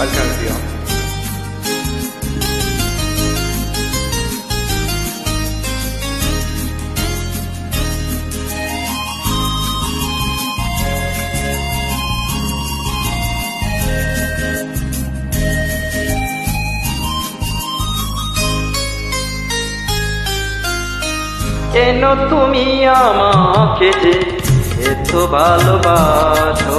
alternative. কেন তুমি আমাকে যে এত ভালোবাসো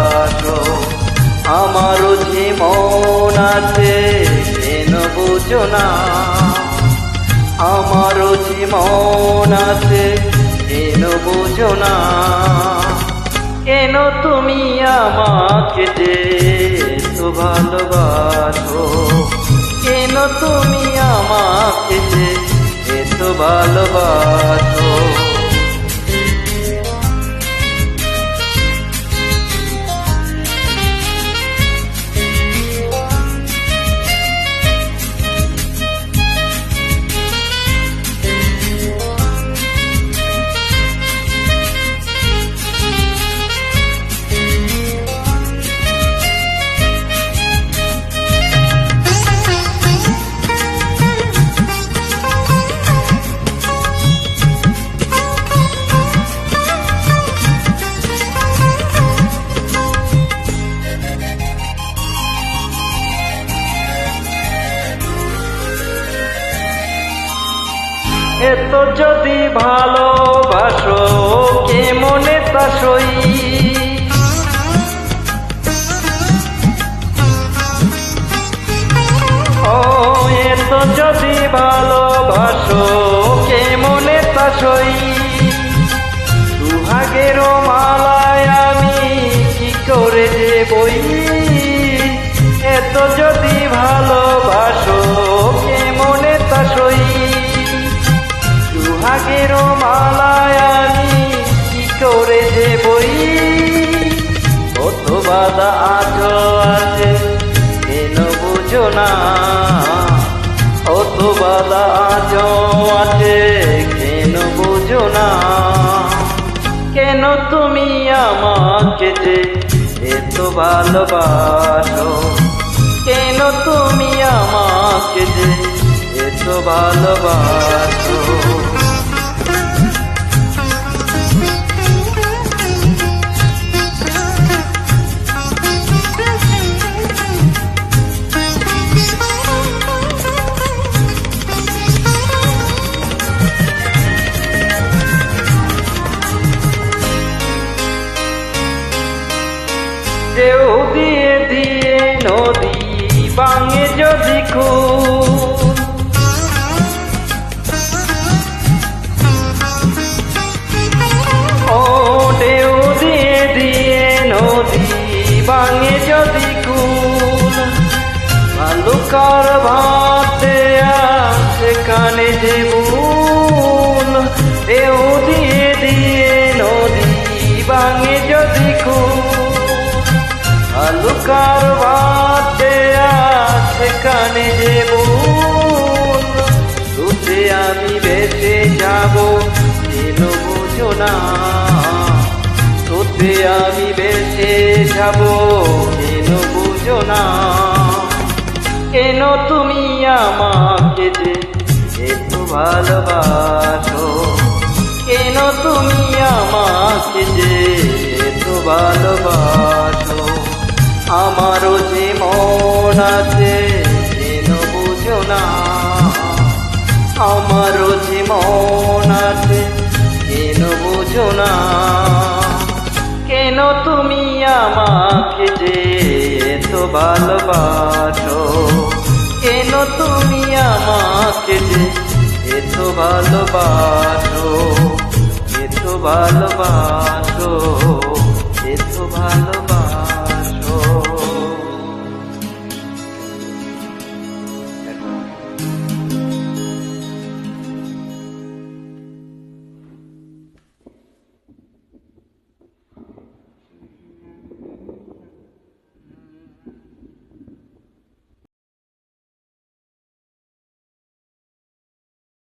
আমারও জীবন আছে কেন বুঝো না। আমারও জীবন আছে কেন বুঝো না। কেন তুমি আমাকে যে এত ভালোবাসো? কেন তুমি আমাকে যে এত ভালোবাসো? এত যদি ভালোবাসো কে মনে তা সই ও এত যদি ভালোবাসো কে মনে তা সুহাগের মালায় আমি কি করে যে বই? কত বাধা আজ আছে, কেন বুঝো না? কত বাধা আজ আছে, কেন বুঝো না? কেন তুমি আমাকে যে এত ভালোবাসো? কেন তুমি আমাকে যে এত ভালোবাসো? ঢেউ দিয়ে দিয়ে নদী বাঙে যদি খুব দিয়ে দিয়ে নদী ভাতে সেখানে যে ভুল ঢেউ ভাতে সেখানে ভুল তুতে আমি বেঁচে যাব কেন বুঝো না। তোতে আমি বেঁচে যাব কেন বুঝো না। কেন তুমি আমাকে যে এত ভালোবাসো? কেন তুমি আমাকে যে এত ভালোবাসো? আমারও যে মন আছে বুঝো না। আমারও যে মন আছে কেন বুঝো না। কেন তুমি আমাকে যে এত ভালোবাসো? কেন তুমি আমাকে যে এত ভালোবাসো? এত ভালোবাসো এত ভালোবাসো।